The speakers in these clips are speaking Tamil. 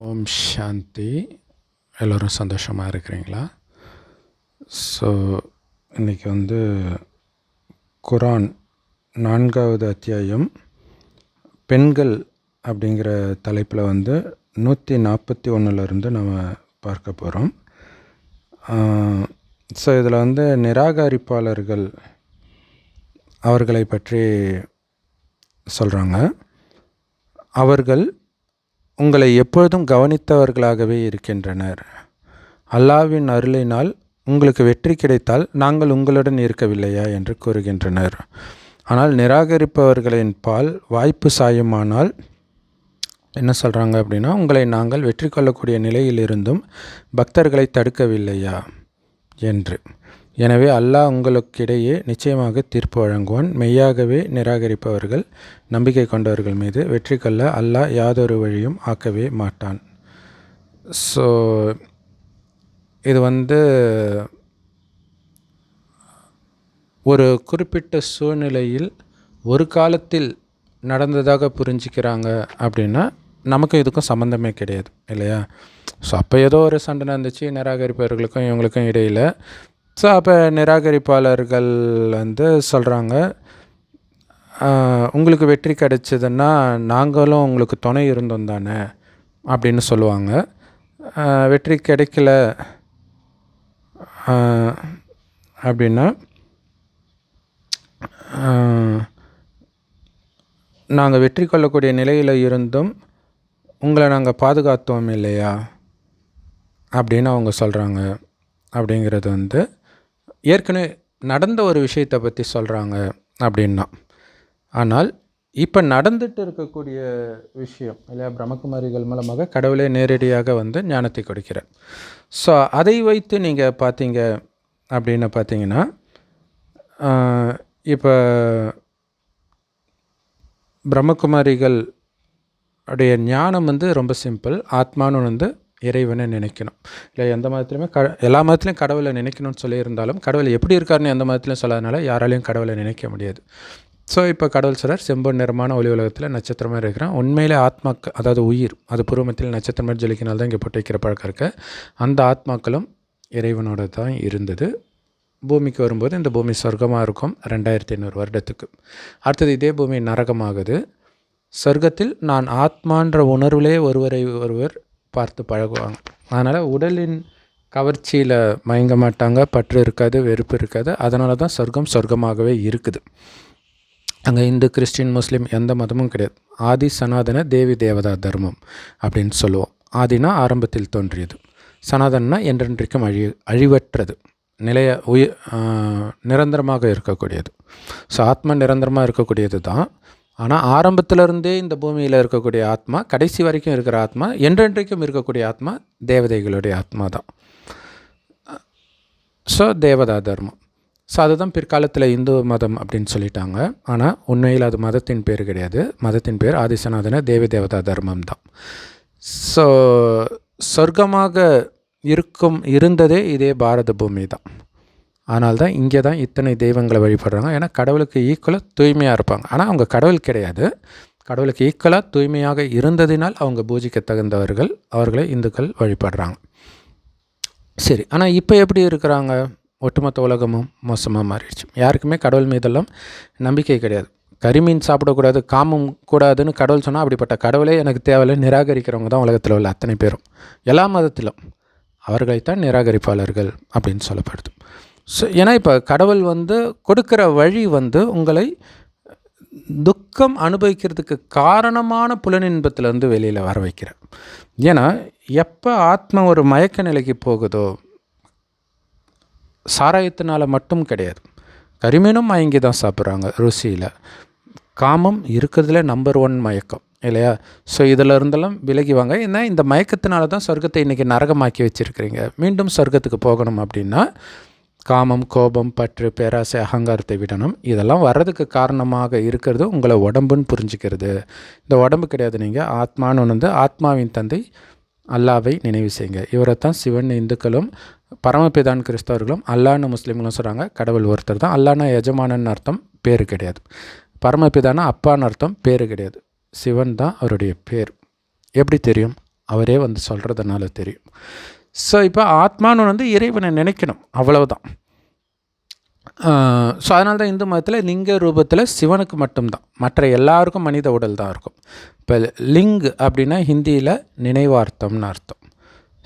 ஓம் சாந்தி. எல்லோரும் சந்தோஷமாக இருக்கிறீங்களா? ஸோ இன்றைக்கி வந்து குரான் நான்காவது அத்தியாயம் பெண்கள் அப்படிங்கிற தலைப்பில் வந்து நூற்றி நாற்பத்தி ஒன்றுலேருந்து நம்ம பார்க்க போகிறோம் ஸோ இதில் வந்து நிராகரிப்பாளர்கள் அவர்களை பற்றி சொல்கிறாங்க அவர்கள் உங்களை எப்பொழுதும் கவனித்தவர்களாகவே இருக்கின்றனர். அல்லாவின் அருளினால் உங்களுக்கு வெற்றி கிடைத்தால் நாங்கள் உங்களுடன் இருக்கவில்லையா என்று கூறுகின்றனர். ஆனால் நிராகரிப்பவர்களின் பால் வாய்ப்பு சாயுமானால் என்ன சொல்கிறாங்க அப்படின்னா உங்களை நாங்கள் வெற்றி கொள்ளக்கூடிய நிலையிலிருந்தும் பக்தர்களை தடுக்கவில்லையா? என்று. எனவே அல்லாஹ் உங்களுக்கிடையே நிச்சயமாக தீர்ப்பு வழங்குவான். மெய்யாகவே நிராகரிப்பவர்கள் நம்பிக்கை கொண்டவர்கள் மீது வெற்றி கொள்ள அல்லாஹ் யாதொரு வழியும் ஆக்கவே மாட்டான். ஸோ இது வந்து ஒரு குறிப்பிட்ட சூழ்நிலையில் ஒரு காலத்தில் நடந்ததாக புரிஞ்சிக்கிறாங்க அப்படின்னா நமக்கும் இதுக்கும் சம்மந்தமே கிடையாது இல்லையா? ஸோ அப்போ ஏதோ ஒரு சண்டை நடந்துச்சு நிராகரிப்பவர்களுக்கும் இவங்களுக்கும் இடையில் ஸோ அப்போ நிராகரிப்பாளர்கள் வந்து சொல்கிறாங்க உங்களுக்கு வெற்றி கிடைச்சதுன்னா நாங்களும் உங்களுக்கு துணை இருந்தோம் தானே அப்படின்னு சொல்லுவாங்க. வெற்றி கிடைக்கல. அப்படின்னா நாங்கள் வெற்றி கொள்ளக்கூடிய நிலையில் இருந்தும் உங்களை நாங்கள் பாதுகாத்தோம் இல்லையா? அப்படின்னு அவங்க சொல்கிறாங்க அப்படிங்கிறது வந்து ஏற்கனவே நடந்த ஒரு விஷயத்தை பற்றி சொல்கிறாங்க அப்படின்னா. ஆனால் இப்போ நடந்துட்டு இருக்கக்கூடிய விஷயம் இல்லையா பிரம்மகுமாரிகள் மூலமாக கடவுளே நேரடியாக வந்து ஞானத்தை கொடுக்கிறார். ஸோ அதை வைத்து நீங்கள் பார்த்தீங்க அப்படின்னு பார்த்தீங்கன்னா இப்போ பிரம்மகுமாரிகள் உடைய ஞானம் வந்து ரொம்ப சிம்பிள் ஆத்மானு வந்து இறைவனை நினைக்கணும். இல்லை எந்த மதத்துலையுமே க எல்லா மதத்துலையும் கடவுளை நினைக்கணும்னு சொல்லியிருந்தாலும் கடவுள் எப்படி இருக்காருன்னு எந்த மதத்துலையும் சொல்லாதனால யாராலையும் கடவுளை நினைக்க முடியாது. ஸோ இப்போ கடவுள் சொல்கிறார் செம்பொன் நிறமான ஒளி உலகத்தில் நட்சத்திரமாக இருக்கிறான். உண்மையிலே ஆத்மாக்கு அதாவது உயிர் அது பூர்வமத்தில் நட்சத்திரமாக ஜொலிக்கினால் தான் இங்கே போட்டு வைக்கிற பழக்கம் இருக்குது அந்த ஆத்மாக்களும் இறைவனோட தான் இருந்தது. பூமிக்கு வரும்போது இந்த பூமி சொர்க்கமாக இருக்கும் ரெண்டாயிரத்தி ஐநூறு வருடத்துக்கு. அடுத்தது இதே பூமி நரகமாகுது. சொர்க்கத்தில் நான் ஆத்மான்ற உணர்விலே ஒருவரை ஒருவர் பார்த்து பழகுவாங்க. அதனால் உடலின் கவர்ச்சியில் மயங்க மாட்டாங்க பற்று இருக்காது வெறுப்பு இருக்காது. அதனால தான் சொர்க்கம் சொர்க்கமாகவே இருக்குது. அங்கே இந்து கிறிஸ்டின் முஸ்லீம் எந்த மதமும் கிடையாது. ஆதி சனாதன தேவி தேவதா தர்மம் அப்படின்னு சொல்லுவோம். ஆதினா ஆரம்பத்தில் தோன்றியது. சனாதனா என்றென்றைக்கும் அழி அழிவற்றது. நிலைய உயிர் நிரந்தரமாக இருக்கக்கூடியது. ஸோ ஆத்மா நிரந்தரமாக இருக்கக்கூடியது தான் ஆனால் ஆரம்பத்திலிருந்தே இந்த பூமியில் இருக்கக்கூடிய ஆத்மா கடைசி வரைக்கும் இருக்கிற ஆத்மா என்றென்றைக்கும் இருக்கக்கூடிய ஆத்மா தேவதைகளுடைய ஆத்மா தான். ஸோ தேவதா தர்மம். ஸோ அதுதான் பிற்காலத்தில் இந்து மதம் அப்படின்னு சொல்லிட்டாங்க. ஆனால் உண்மையில் அது மதத்தின் பேர் கிடையாது. மதத்தின் பேர் ஆதிசநாதன தேவி தேவதா தர்மம் தான். ஸோ சொர்க்கமாக இருக்கும் இருந்ததே இதே பாரத பூமி தான். ஆனால் தான் இங்கே தான் இத்தனை தெய்வங்களை வழிபடுறாங்க. ஏன்னா கடவுளுக்கு ஈக்குவலாக தூய்மையாக இருப்பாங்க. ஆனால் அவங்க கடவுள் கிடையாது. கடவுளுக்கு ஈக்குவலாக தூய்மையாக இருந்ததினால் அவங்க பூஜிக்க தகுந்தவர்கள் அவர்களை இந்துக்கள் வழிபடுறாங்க. சரி ஆனால் இப்போ எப்படி இருக்கிறாங்க? ஒட்டுமொத்த உலகமும் மோசமாக மாறிடுச்சு. யாருக்குமே கடவுள் மீதெல்லாம் நம்பிக்கை கிடையாது. கரிமீன் சாப்பிடக்கூடாது காமம் கூடாதுன்னு கடவுள் சொன்னால் அப்படிப்பட்ட கடவுளே எனக்கு தேவையில்லை நிராகரிக்கிறவங்க தான் உலகத்தில் உள்ள அத்தனை பேரும். எல்லா மதத்திலும் அவர்களைத்தான் நிராகரிப்பாளர்கள் அப்படின்னு சொல்லப்படுது. ஸோ ஏன்னா இப்போ கடவுள் வந்து கொடுக்குற வழி வந்து உங்களை துக்கம் அனுபவிக்கிறதுக்கு காரணமான புலனின்பத்திலேருந்து வெளியில் வர வைக்கிறேன் ஏன்னா எப்போ ஆத்மா ஒரு மயக்க நிலைக்கு போகுதோ சாராயத்தினால் மட்டும் கிடையாது. கரிமீனும் மயங்கி தான் சாப்பிட்றாங்க ருசியில். காமம் இருக்கிறதுல நம்பர் ஒன் மயக்கம் இல்லையா? ஸோ இதில் இருந்தெல்லாம் விலகி வாங்க. ஏன்னா இந்த மயக்கத்தினால தான் சொர்க்கத்தை இன்றைக்கி நரகமாக்கி வச்சுருக்கிறீங்க. மீண்டும் சொர்க்கத்துக்கு போகணும் அப்படின்னா காமம் கோபம் பற்று பேராசை அகங்காரத்தை விடணும். இதெல்லாம் வர்றதுக்கு காரணமாக இருக்கிறது உங்களை உடம்புன்னு புரிஞ்சுக்கிறது. இந்த உடம்பு கிடையாது நீங்கள் ஆத்மான்னு வந்து ஆத்மாவின் தந்தை அல்லாவை நினைவு செய்யுங்க. இவரை தான் சிவன் இந்துக்களும் பரமபிதான் கிறிஸ்தவர்களும் அல்லான்னு முஸ்லீம்களும் சொல்கிறாங்க கடவுள் ஒருத்தர் தான். அல்லானா எஜமானன் அர்த்தம் பேர் கிடையாது. பரமபிதானா அப்பான்னு அர்த்தம் பேர் கிடையாது. சிவன் தான் அவருடைய பேர். எப்படி தெரியும்? அவரே வந்து சொல்கிறதுனால தெரியும். ஸோ இப்போ ஆத்மானு வந்து இறைவனை நினைக்கணும். அவ்வளவுதான். ஸோ அதனால தான் இந்து மதத்தில் லிங்க ரூபத்தில் சிவனுக்கு மட்டும்தான். மற்ற எல்லாருக்கும் மனித உடல் தான் இருக்கும். இப்போ லிங் அப்படின்னா ஹிந்தியில் நினைவார்த்தம்னு அர்த்தம்.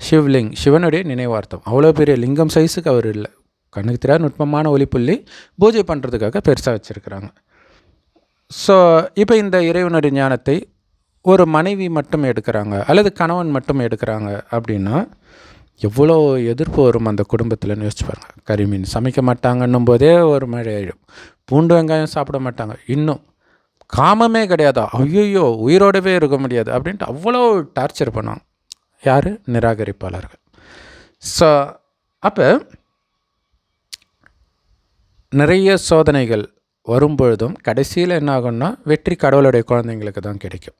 சிவ்லிங் சிவனுடைய நினைவார்த்தம். அவ்வளோ பெரிய லிங்கம் சைஸுக்கு அவர் இல்லை. கண்ணுக்கு தெரியாத நுட்பமான ஒளிப்புள்ளி பூஜை பண்ணுறதுக்காக பெருசாக வச்சுருக்கிறாங்க. ஸோ இப்போ இந்த இறைவனுடைய ஞானத்தை ஒரு மனைவி மட்டும் எடுக்கிறாங்க அல்லது கணவன் மட்டும் எடுக்கிறாங்க அப்படின்னா எவ்வளோ எதிர்ப்பு வரும் அந்த குடும்பத்தில்னு யோசிச்சு கறி கறிமீன் சமைக்க மாட்டாங்கன்னும் போதே ஒரு மழை ஆயிடும். பூண்டு வெங்காயம் சாப்பிட மாட்டாங்க. இன்னும் காமமே கிடையாதா. ஐயோ உயிரோடவே இருக்க முடியாது அப்படின்ட்டு அவ்வளோ டார்ச்சர் பண்ணுவாங்க. யார்? நிராகரிப்பாளர்கள். ஸோ அப்போ நிறைய சோதனைகள் வரும்பொழுதும் கடைசியில் என்ன ஆகும்னா வெற்றி கடவுளுடைய குழந்தைங்களுக்கு தான் கிடைக்கும்.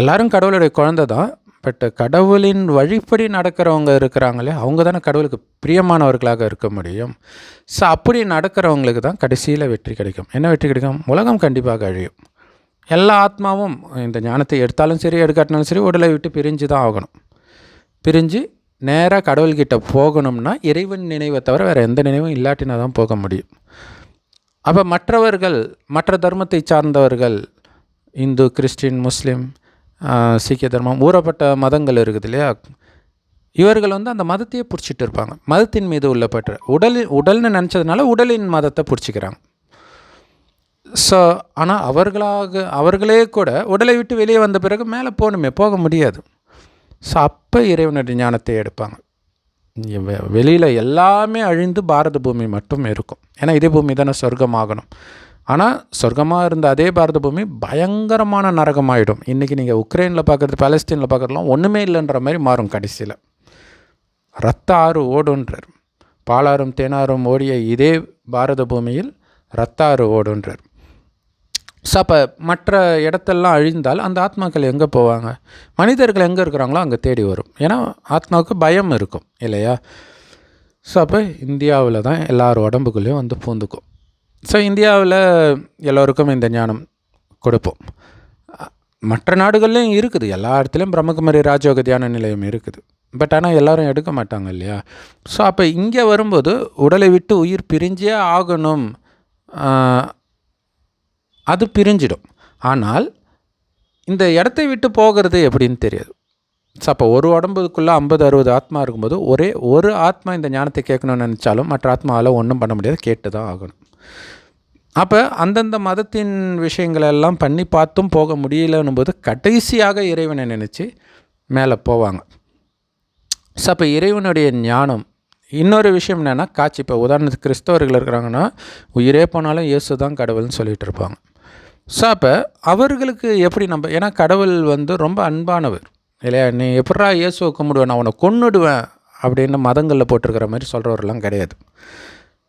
எல்லாரும் கடவுளுடைய குழந்தை தான். பட் கடவுளின் வழிப்படி நடக்கிறவங்க இருக்கிறாங்களே அவங்க தானே கடவுளுக்கு பிரியமானவர்களாக இருக்க முடியும். ஸோ அப்படி நடக்கிறவங்களுக்கு தான் கடைசியில் வெற்றி கிடைக்கும். என்ன வெற்றி கிடைக்கும்? உலகம் கண்டிப்பாக அழியும். எல்லா ஆத்மாவும் இந்த ஞானத்தை எடுத்தாலும் சரி எடுக்காட்டினாலும் சரி உடலை விட்டு பிரிஞ்சு தான் ஆகணும். பிரிஞ்சு நேராக கடவுள்கிட்ட போகணும்னா இறைவன் நினைவை தவிர வேறு எந்த நினைவும் இல்லாட்டினா தான் போக முடியும். அப்போ மற்றவர்கள் மற்ற தர்மத்தை சார்ந்தவர்கள் இந்து கிறிஸ்டின் முஸ்லீம் சீக்கிய தர்மம் ஊறப்பட்ட மதங்கள் இருக்குது இல்லையா? இவர்கள் வந்து அந்த மதத்தையே பிடிச்சிட்டு இருப்பாங்க. மதத்தின் மீது உள்ள பற்று. உடல் உடல்னு நினச்சதுனால உடலின் மதத்தை பிடிச்சிக்கிறாங்க. ஸோ ஆனால் அவர்களாக அவர்களே கூட உடலை விட்டு வெளியே வந்த பிறகு மேலே போகணுமே போக முடியாது. ஸோ அப்போ இறைவனுடைய ஞானத்தை எடுப்பாங்க. வெளியில் எல்லாமே அழிந்து பாரத பூமி மட்டும் இருக்கும். ஏன்னா இதே பூமி தானே சொர்க்கமாகணும். ஆனால் சொர்க்கமாக இருந்த அதே பாரத பூமி பயங்கரமான நரகமாயிடும். இன்றைக்கி நீங்கள் உக்ரைனில் பார்க்குறது பாலஸ்தீனில் பார்க்குறதுலாம் ஒன்றுமே இல்லைன்ற மாதிரி மாறும் கடைசியில். ரத்த ஆறு ஓடுன்றார் பாலாறும் தேனாரும் ஓடிய இதே பாரத பூமியில் ரத்த ஆறு ஓடுன்றார் ஸோ அப்போ மற்ற இடத்தெல்லாம் அழிந்தால் அந்த ஆத்மாக்கள் எங்கே போவாங்க? மனிதர்கள் எங்கே இருக்கிறாங்களோ அங்கே தேடி வரும். ஏன்னா ஆத்மாவுக்கு பயம் இருக்கும் இல்லையா? ஸோ அப்போ இந்தியாவில் தான் எல்லார் உடம்புக்குள்ளேயும் வந்து பூந்துக்கும். ஸோ இந்தியாவில் எல்லோருக்கும் இந்த ஞானம் கொடுப்போம். மற்ற நாடுகள்லையும் இருக்குது. எல்லா இடத்துலையும் பிரம்மகுமாரி ராஜயோக தியான நிலையம் இருக்குது. பட் ஆனால் எல்லோரும் எடுக்க மாட்டாங்க இல்லையா? ஸோ அப்போ இங்கே வரும்போது உடலை விட்டு உயிர் பிரிஞ்சே ஆகணும். அது பிரிஞ்சிடும். ஆனால் இந்த இடத்தை விட்டு போகிறது எப்படின்னு தெரியாது. ஸோ அப்போ ஒரு உடம்புக்குள்ளே ஐம்பது அறுபது ஆத்மா இருக்கும்போது ஒரே ஒரு ஆத்மா இந்த ஞானத்தை கேட்கணும்னு நினச்சாலும் மற்ற ஆத்மாவால் ஒன்றும் பண்ண முடியாது. கேட்டு தான் ஆகணும். அப்போ அந்தந்த மதத்தின் விஷயங்களை எல்லாம் பண்ணி பார்த்தும் போக முடியலன்னும் போது கடைசியாக இறைவனை நினச்சி மேலே போவாங்க. ஸோ அப்போ இறைவனுடைய ஞானம். இன்னொரு விஷயம் என்னென்னா காட்சி. இப்போ உதாரணத்துக்கு கிறிஸ்தவர்கள் இருக்கிறாங்கன்னா உயிரே போனாலும் இயேசு தான் கடவுள்னு சொல்லிகிட்டு இருப்பாங்க. ஸோ அப்போ அவர்களுக்கு எப்படி நம்ம ஏன்னா கடவுள் வந்து ரொம்ப அன்பானவர். இல்லையா? நீ எப்படா இயேசுவை கும்பிடுவேன் நான் உன்னை கொன்னுடுவேன் அப்படின்னு மதங்களில் போட்டிருக்கிற மாதிரி சொல்கிறவரெல்லாம் கிடையாது.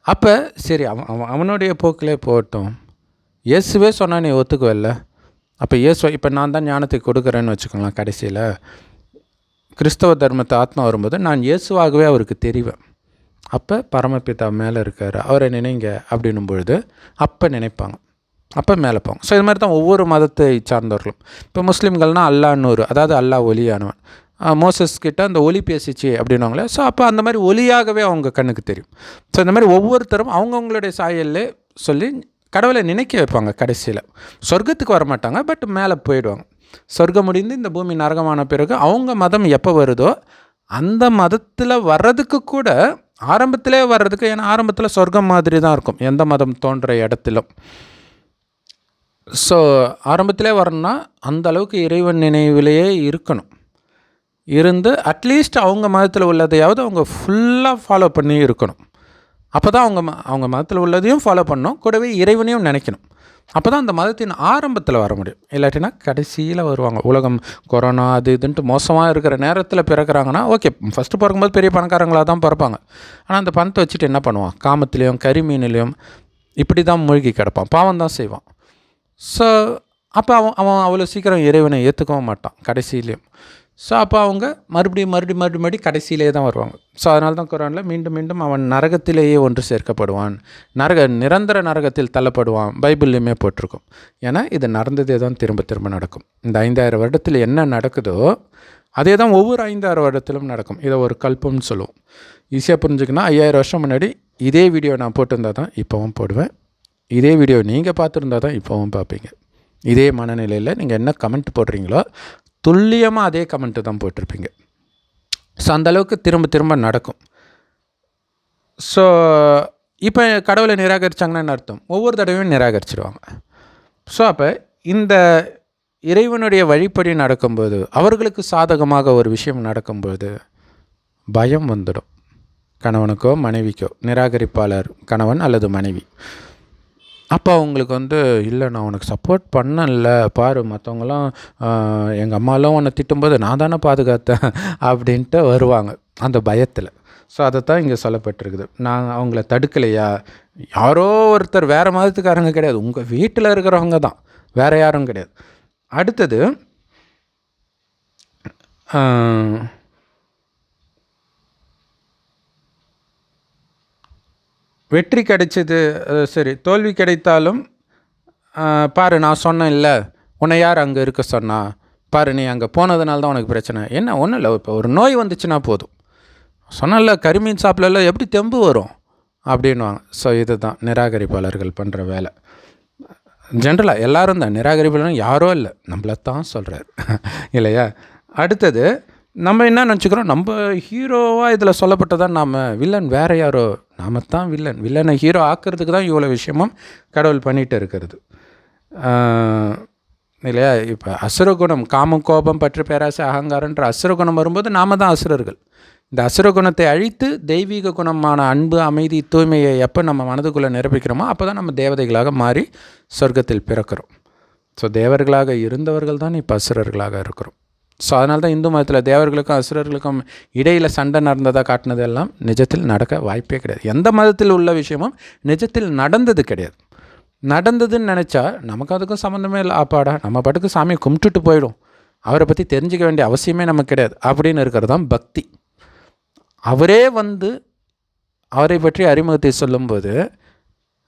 அப்போ சரி அவன் அவன் அவனுடைய போக்கிலே போகட்டும். இயேசுவே சொன்னால் நீ ஒத்துக்குவல்ல? அப்போ இயேசு இப்போ நான் தான் ஞானத்தை கொடுக்குறேன்னு வச்சுக்கோங்களேன் கடைசியில். கிறிஸ்தவ தர்மத்தை ஆத்மா வரும்போது நான் இயேசுவாகவே அவருக்கு தெரிவேன். அப்போ பரமபிதா மேலே இருக்கார் அவரை நினைங்க அப்படின்னும் பொழுது அப்போ நினைப்பாங்க. அப்போ மேலே போவாங்க. ஸோ இது மாதிரி தான் ஒவ்வொரு மதத்தை சார்ந்தவர்களும். இப்போ முஸ்லீம்கள்னால் நூறு அதாவது அல்லாஹ் ஒலியானவன். மோசஸ் கிட்ட அந்த ஒலி பேசிச்சு அப்படின்னாங்களே ஸோ அப்போ அந்த மாதிரி ஒலியாகவே அவங்க கண்ணுக்கு தெரியும். ஸோ இந்த மாதிரி ஒவ்வொருத்தரும் அவங்கவுங்களுடைய சாயல்லே சொல்லி கடவுளை நினைக்க வைப்பாங்க கடைசியில். சொர்க்கத்துக்கு வர மாட்டாங்க பட் மேலே போயிடுவாங்க. சொர்க்கம் முடிந்து இந்த பூமி நரகமான பிறகு அவங்க மதம் எப்போ வருதோ அந்த மதத்தில் வர்றதுக்கு கூட ஆரம்பத்திலே வர்றதுக்கு ஏன்னா ஆரம்பத்தில் சொர்க்கம் மாதிரி தான் இருக்கும். எந்த மதம் தோன்ற இடத்திலும். ஸோ ஆரம்பத்திலே வரணும்னா அந்த அளவுக்கு இறைவன் நினைவிலேயே இருக்கணும். இருந்து அட்லீஸ்ட் அவங்க மதத்தில் உள்ளதையாவது அவங்க ஃபுல்லாக ஃபாலோ பண்ணி இருக்கணும். அப்போ தான் அவங்க ம- அவங்க மதத்தில் உள்ளதையும் ஃபாலோ பண்ணணும். கூடவே இறைவனையும் நினைக்கணும். அப்போ தான் அந்த மதத்தின் ஆரம்பத்தில் வர முடியும். இல்லாட்டினா கடைசியில் வருவாங்க. உலகம் கொரோனா அது இதுன்ட்டு மோசமாக இருக்கிற நேரத்தில் பிறக்கிறாங்கன்னா ஓகே ஃபஸ்ட்டு பிறக்கும்போது பெரிய பணக்காரங்களாக தான் பிறப்பாங்க. ஆனால் அந்த பணத்தை வச்சுட்டு என்ன பண்ணுவான்? காமத்துலேயும் கரிமீனிலையும் இப்படி தான் மூழ்கி கிடப்பான். பாவம் தான் செய்வான். ஸோ அப்போ அவன் அவன் அவ்வளோ சீக்கிரம் இறைவனை ஏற்றுக்கவும் மாட்டான். கடைசியிலையும். ஸோ அப்போ அவங்க மறுபடியும் மறுபடியும் மறுபடியும் மறுபடியும் கடைசியிலே தான் வருவாங்க. ஸோ அதனால தான் குரானில் மீண்டும் மீண்டும் அவன் நரகத்திலேயே ஒன்று சேர்க்கப்படுவான். நரக நிரந்தர நரகத்தில் தள்ளப்படுவான். பைபிள்லையுமே போட்டிருக்கும். ஏன்னா இது நடந்ததே தான் திரும்ப திரும்ப நடக்கும். இந்த ஐந்தாயிரம் வருடத்தில் என்ன நடக்குதோ அதே தான் ஒவ்வொரு ஐந்தாயிரம் வருடத்திலும் நடக்கும். இதை ஒரு கல்பம்னு சொல்லுவோம். ஈஸியாக புரிஞ்சுக்கன்னா ஐயாயிரம் வருஷம் முன்னாடி இதே வீடியோ நான் போட்டிருந்தா தான் இப்போவும் போடுவேன். இதே வீடியோ நீங்கள் பார்த்துருந்தா தான் இப்போவும் பார்ப்பீங்க. இதே மனநிலையில் நீங்கள் என்ன கமெண்ட் போடுறீங்களோ துல்லியமாக அதே கமெண்ட்டு தான் போட்டிருப்பீங்க. ஸோ அந்தளவுக்கு திரும்ப திரும்ப நடக்கும். ஸோ இப்போ கடவுளை நிராகரித்தாங்கன்னா என்ன அர்த்தம்? ஒவ்வொரு தடவையும் நிராகரிச்சிடுவாங்க ஸோ அப்போ இந்த இறைவனுடைய வழிப்படி நடக்கும்போது அவர்களுக்கு சாதகமாக ஒரு விஷயம் நடக்கும்போது பயம் வந்துடும். கணவனுக்கோ மனைவிக்கோ நிராகரிப்பாளர் கணவன் அல்லது மனைவி. அப்போ அவங்களுக்கு வந்து இல்லை நான் உனக்கு சப்போர்ட் பண்ணல. பாரு மற்றவங்களாம் எங்கள் அம்மாலாம் உன்னை திட்டும்போது நான் தானே பாதுகாத்தேன். அப்படின்ட்டு வருவாங்க அந்த பயத்தில். ஸோ அதை தான் இங்கே சொல்லப்பட்டிருக்குது. நான் அவங்கள தடுக்கலையா? யாரோ ஒருத்தர் வேறு மதத்துக்காரங்க கிடையாது. உங்கள் வீட்டில் இருக்கிறவங்க தான். வேறு யாரும் கிடையாது. அடுத்தது வெற்றி கிடைச்சது சரி தோல்வி கிடைத்தாலும் பாரு நான் சொன்னேன் இல்லை உன்னை யார் அங்கே இருக்க சொன்னா? பாரு நீ அங்கே போனதுனால தான் உனக்கு பிரச்சனை. என்ன ஒன்றும் இல்லை இப்போ ஒரு நோய் வந்துச்சுன்னா போதும். சொன்னல கரிமீன் சாப்பிடல எப்படி தெம்பு வரும்? அப்படின்வாங்க ஸோ இதுதான் நிராகரிப்பாளர்கள் பண்ணுற வேலை. ஜென்ரலாக எல்லாரும் தான் நிராகரிப்பாளர் யாரோ இல்லை நம்மளை தான் சொல்கிறார் இல்லையா? அடுத்தது நம்ம என்ன நினச்சிக்கிறோம்? நம்ம ஹீரோவாக இதில் சொல்லப்பட்டதான் நாம் வில்லன் வேறு யாரோ நாம தான் வில்லன். வில்லனை ஹீரோ ஆக்கிறதுக்கு தான் இவ்வளோ விஷயமும் கடவுள் பண்ணிகிட்டு இருக்கிறது. இல்லையா? இப்போ அசுரகுணம் காமம் கோபம் பற்று பேராசை அகங்காரன்ற அசுரகுணம் வரும்போது நாம தான் அசுரர்கள். இந்த அசுரகுணத்தை அழித்து தெய்வீக குணமான அன்பு அமைதி தூய்மையை எப்போ நம்ம மனதுக்குள்ளே நிரப்பிக்கிறோமோ அப்போ தான் நம்ம தேவதைகளாக மாறி சொர்க்கத்தில் பிறக்கிறோம். ஸோ தேவர்களாக இருந்தவர்கள் தான் இப்போ அசுரர்களாக இருக்கிறோம். ஸோ அதனால தான் இந்து மதத்தில் தேவர்களுக்கும் அசுரர்களுக்கும் இடையில் சண்டை நடந்ததாக காட்டினது எல்லாம் நிஜத்தில் நடக்க வாய்ப்பே கிடையாது. எந்த மதத்தில் உள்ள விஷயமும் நிஜத்தில் நடந்தது கிடையாது. நடந்ததுன்னு நினச்சா நமக்கு அதுக்கும் சம்மந்தமே இல்லை. அப்பாடா நம்ம பாட்டுக்கு சாமியை கும்பிட்டுட்டு போயிடும். அவரை பற்றி தெரிஞ்சுக்க வேண்டிய அவசியமே நமக்கு கிடையாது. அப்படின்னு இருக்கிறது தான் பக்தி. அவரே வந்து அவரை பற்றி அறிமுகத்தை சொல்லும்போது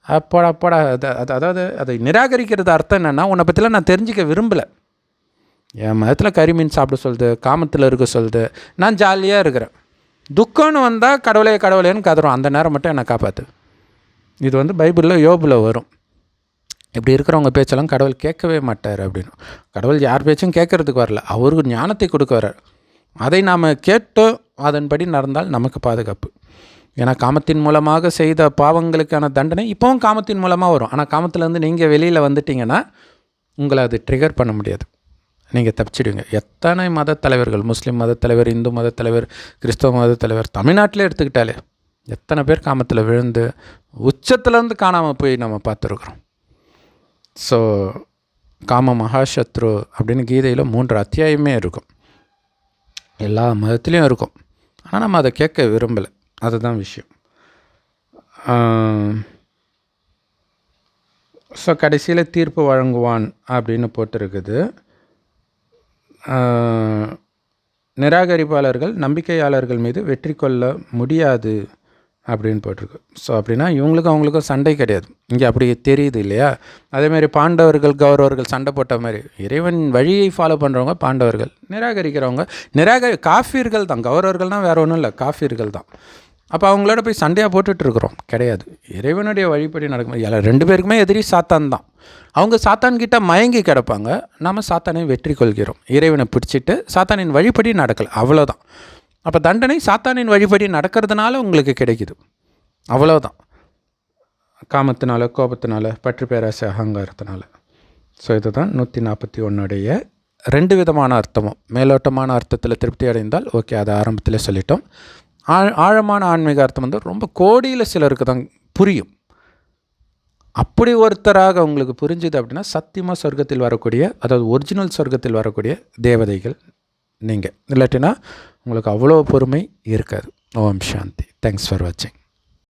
அப்பாடா அப்பாடா அதை அது- அதாவது அதை நிராகரிக்கிறது அர்த்தம் என்னென்னா உன்னை பற்றிலாம் நான் தெரிஞ்சிக்க விரும்பலை. என் மதத்தில் கறி மீன் சாப்பிட சொல்லுது காமத்தில் இருக்க சொல்லுது. நான் ஜாலியாக இருக்கிறேன். துக்கம்னு வந்தால் கடவுளே கடவுளேன்னு கதறும். அந்த நேரம் மட்டும் என்னை காப்பாற்று இது வந்து பைபிளில் யோபில் வரும். இப்படி இருக்கிறவங்க பேச்செல்லாம் கடவுள் கேட்கவே மாட்டார் அப்படின்னு. கடவுள் யார் பேச்சும் கேட்கறதுக்கு வரல. அவருக்கு ஞானத்தை கொடுக்க வர்றார் அதை நாம் கேட்டோ அதன்படி நடந்தால் நமக்கு பாதுகாப்பு. ஏன்னா காமத்தின் மூலமாக செய்த பாவங்களுக்கான தண்டனை இப்போவும் காமத்தின் மூலமாக வரும். ஆனால் காமத்திலேருந்து நீங்கள் வெளியில் வந்துட்டீங்கன்னா உங்களை அது ட்ரிகர் பண்ண முடியாது. நீங்கள் தப்பிச்சிடுவீங்க. எத்தனை மத தலைவர்கள் முஸ்லீம் மத தலைவர் இந்து மத தலைவர் கிறிஸ்தவ மத தலைவர் தமிழ்நாட்டிலே எடுத்துக்கிட்டாலே எத்தனை பேர் காமத்தில் விழுந்து உச்சத்துலேருந்து காணாமல் போய் நம்ம பார்த்துருக்குறோம். ஸோ காம மகாசத்ரு அப்படின்னு கீதையில் மூன்று அத்தியாயமே இருக்கும். எல்லா மதத்துலேயும் இருக்கும். ஆனால் நம்ம அதை கேட்க விரும்பலை. அதுதான் விஷயம். ஸோ கடைசியில் தீர்ப்பு வழங்குவான் அப்படின்னு போட்டிருக்குது. நிராகரிப்பாளர்கள் நம்பிக்கையாளர்கள் மீது வெற்றி கொள்ள முடியாது அப்படின்னு போட்டிருக்கு. ஸோ அப்படின்னா இவங்களுக்கும் அவங்களுக்கும் சண்டை கிடையாது. இங்கே அப்படி தெரியுது இல்லையா? அதேமாதிரி பாண்டவர்கள் கௌரவர்கள் சண்டை போட்ட மாதிரி இறைவன் வழியை ஃபாலோ பண்ணுறவங்க பாண்டவர்கள் நிராகரிக்கிறவங்க நிராகரி காஃபியர்கள் தான். கௌரவர்கள்னால் வேறு ஒன்றும் இல்லை காஃபியர்கள் தான். அப்போ அவங்களோட போய் சண்டையாக போட்டுட்ருக்குறோம் கிடையாது. இறைவனுடைய வழிபடி நடக்கும். ரெண்டு பேருக்குமே எதிரி சாத்தான் தான். அவங்க சாத்தான்கிட்ட மயங்கி கிடப்பாங்க. நாம் சாத்தானை வெற்றி கொள்கிறோம். இறைவனை பிடிச்சிட்டு சாத்தானின் வழிபடி நடக்கலை. அவ்வளோதான் அப்போ தண்டனை சாத்தானின் வழிபடி நடக்கிறதுனால உங்களுக்கு கிடைக்குது. அவ்வளோதான் காமத்தினால கோபத்தினால பற்று பேராசை அகங்காரத்தினால. ஸோ இதுதான் நூற்றி நாற்பத்தி ஒன்றுடைய ரெண்டு விதமான அர்த்தமும். மேலோட்டமான அர்த்தத்தில் திருப்தி அடைந்தால் ஓகே அதை ஆரம்பத்தில் சொல்லிட்டோம். ஆழமான ஆன்மீக அர்த்தம் வந்து ரொம்ப கோடியில் சிலருக்கு தான் புரியும். அப்படி ஒருத்தராக உங்களுக்கு புரிஞ்சுது அப்படின்னா சத்தியமாக சொர்க்கத்தில் வரக்கூடிய அதாவது ஒரிஜினல் சொர்க்கத்தில் வரக்கூடிய தேவதைகள் நீங்கள் இல்லாட்டினா உங்களுக்கு அவ்வளோ பொறுமை இருக்காது. ஓம் சாந்தி. தேங்க்ஸ் ஃபார் வாட்சிங்